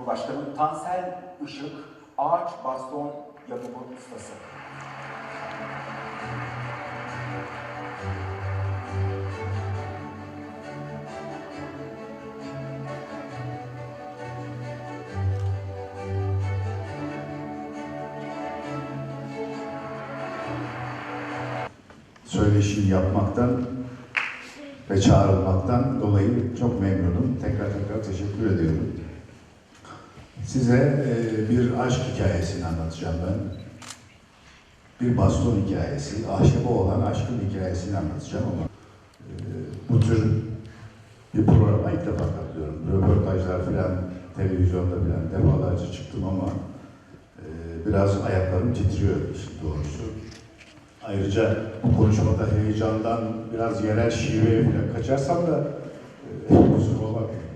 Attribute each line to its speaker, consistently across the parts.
Speaker 1: Cumhurbaşkanı Tansel Işık, ağaç baston yapımı ustası.
Speaker 2: söyleşi yapmaktan ve çağrılmaktan dolayı çok memnunum. Tekrar tekrar teşekkür ediyorum. Size e, bir aşk hikayesini anlatacağım ben. Bir baston hikayesi, ahşaba olan aşkın hikayesini anlatacağım ama e, bu tür bir programa ilk defa katılıyorum. Röportajlar falan, televizyonda falan defalarca çıktım ama e, biraz ayaklarım titriyor işin doğrusu. Ayrıca bu konuşmada heyecandan biraz yerel şiveye bile kaçarsam da e, kusuruma bakmayın.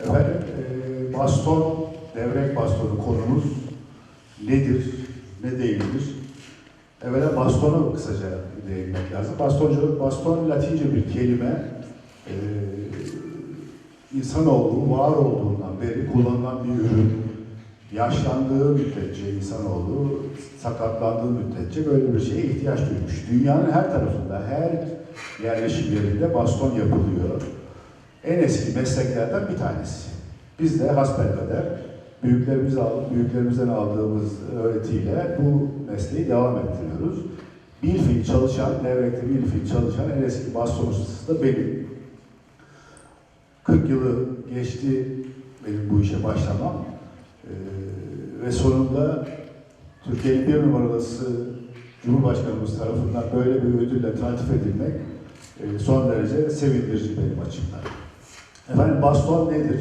Speaker 2: Efendim, baston, devrek bastonu konumuz nedir, ne değildir? Evvela bastona kısaca değinmek lazım. Bastoncu, baston Latince bir kelime. E, insanoğlu var olduğundan beri kullanılan bir ürün. Yaşlandığı müddetçe insanoğlu, sakatlandığı müddetçe böyle bir şeye ihtiyaç duymuş. Dünyanın her tarafında, her yerleşim yerinde baston yapılıyor. En eski mesleklerden bir tanesi. Biz de hasbelkader büyüklerimiz aldık, büyüklerimizden aldığımız öğretiyle bu mesleği devam ettiriyoruz. Bir fiil çalışan, devrekte bir fiil çalışan en eski baston ustası da benim. 40 yılı geçti benim bu işe başlamam. Ee, ve sonunda Türkiye'nin bir numaralısı Cumhurbaşkanımız tarafından böyle bir ödülle taltif edilmek e, son derece sevindirici benim açımdan. Efendim baston nedir?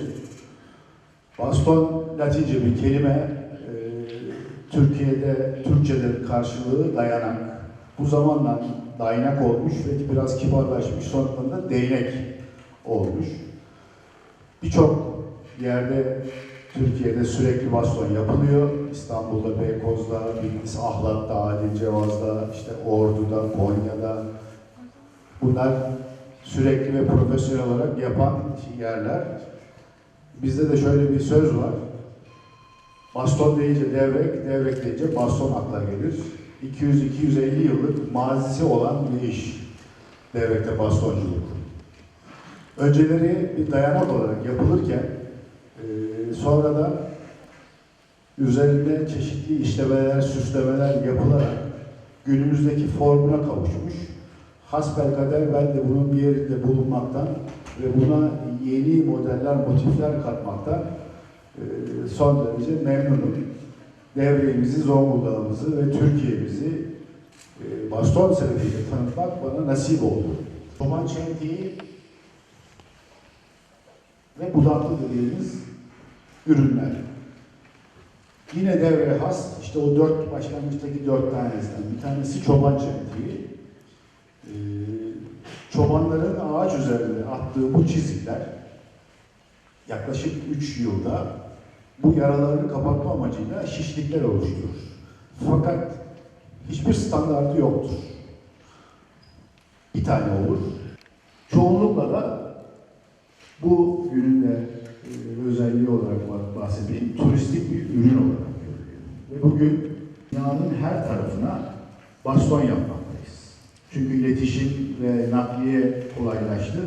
Speaker 2: Baston Latince bir kelime. E, Türkiye'de, Türkçe'de karşılığı dayanak. Bu zamanla dayanak olmuş ve biraz kibarlaşmış. Sonradan da değnek olmuş. Birçok yerde Türkiye'de sürekli baston yapılıyor. İstanbul'da, Beykoz'da, Bitlis, Ahlat'ta, Adil Cevaz'da, işte Ordu'da, Konya'da. Bunlar sürekli ve profesyonel olarak yapan yerler. Bizde de şöyle bir söz var. Baston deyince devrek, devrek deyince baston akla gelir. 200-250 yıllık mazisi olan bir iş. Devrekte bastonculuk. Önceleri bir dayanak olarak yapılırken ee, sonra da üzerinde çeşitli işlemeler, süslemeler yapılarak günümüzdeki formuna kavuşmuş. Hasbelkader ben de bunun bir yerinde bulunmaktan ve buna yeni modeller, motifler katmaktan e, son derece memnunum. Devreğimizi, Zonguldak'ımızı ve Türkiye'mizi e, baston sebebiyle tanıtmak bana nasip oldu. Roman çentiği ve budaklı dediğimiz ürünler. Yine devreye has, işte o dört başlangıçtaki dört tanesinden bir tanesi çoban çentiği. Çobanların ağaç üzerinde attığı bu çizikler yaklaşık üç yılda bu yaralarını kapatma amacıyla şişlikler oluşturur. Fakat hiçbir standartı yoktur. Bir tane olur. Çoğunlukla da bu ürün de özelliği olarak bah- bahsedeyim, turistik bir ürün olarak görülüyor. Ve bugün dünyanın her tarafına baston yapmaktayız. Çünkü iletişim ve nakliye kolaylaştı.